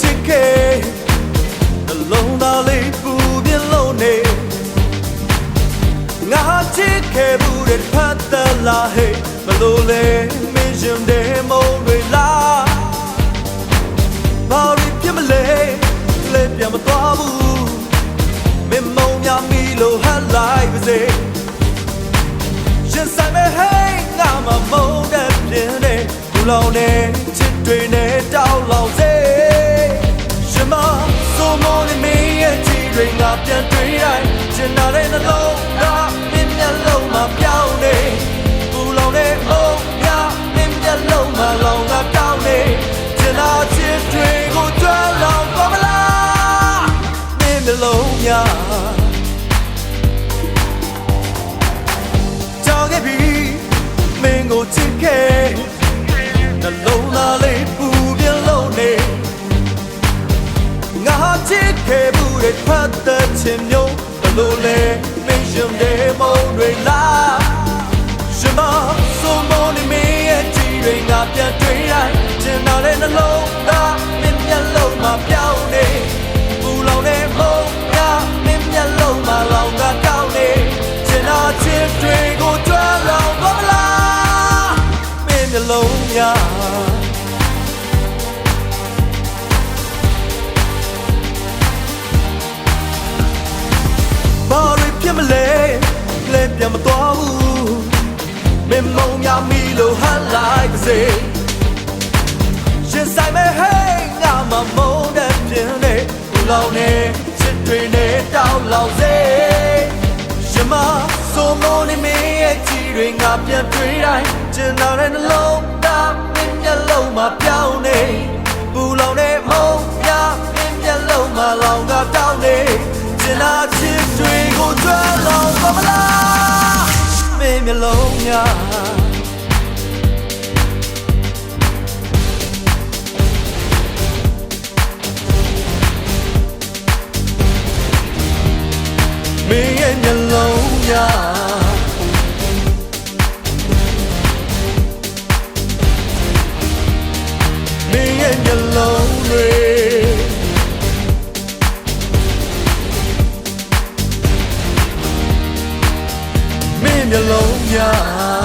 ချစ်ခဲ့နှလုံးသားလေးပူပြလို့နေငါချစ်ခဲ့ဘူးတဲ့ဖတ်တလာဟေးမလို့လေမင်းရှင်တဲ့မုံတွေလားဘာရီပြမလဲလဲပြမသွားဘူးမင်းမုံများမီလို့ဟန်လိုက်ပါစေရှင်ဆိုင်မဲ့ဟေးငါမမုံတဲ့ပြင်းနေဘူးလုံးနေချစ်တွေနဲ့တောက်လောင်စေ ပြန်တွေ့တိုင်းကျင်နာတဲ့နှလုံးသားမင်းမျက်လုံးမှာပြောင်းနေဘူလောင်နဲ့အုံများမင်းမျက်လုံးမှာလောင်ကတောင်းနေကျင်နာချစ်တွေကိုကြွလောင်ပါမလားမင်းမျက်လုံးများကြောက်ခဲ့ပြီမင်းကိုချစ်ခဲ့ ခဲ့ဘူးတဲ့ဖတ်တဲ့ချင်မျိုးဘလို့လဲမင်းရှင်တဲ့မုံတွေလားရှင်မဆိုမနေမင်းရဲ့ကြည်တွေငါပြန်တွေ့တိုင်းကျင်နာတဲ့နှလုံးသားမင်းမျက်လုံးမှာပြောင်းနေပူလောင်တဲ့မုံကမင်းမျက်လုံးမှာလောင်ကတောင်းနေကျင်နာချစ်တွေကိုကြွလောင်ပါမလားမင်းမျက်လုံးများ လိုက်ပါစေရှင်ဆိုင်မဲ့ဟဲ့ငါမမုံတဲ့ပြင်းနေဘူးလောင်နေချစ်တွေနဲ့တောင်းလောင်စေရှင်မဆိုမနေမင်းရဲ့ကြည်တွေငါပြန်တွေ့တိုင်းကျင်နာတဲ့နှလုံးသားမင်းမျက်လုံးမှာပြောင်းနေဘူးလောင်နေမုံများမင်းမျက်လုံးမှာလောင်ကတောင်းနေကျင်နာချစ်တွေကိုကြွလောင်ပါမလားမင်းမျက်လုံးများ မင်းရဲ့မျက်လုံးများမင်းရဲ့မျက်လုံးတွေမင်းမျက်လုံးများ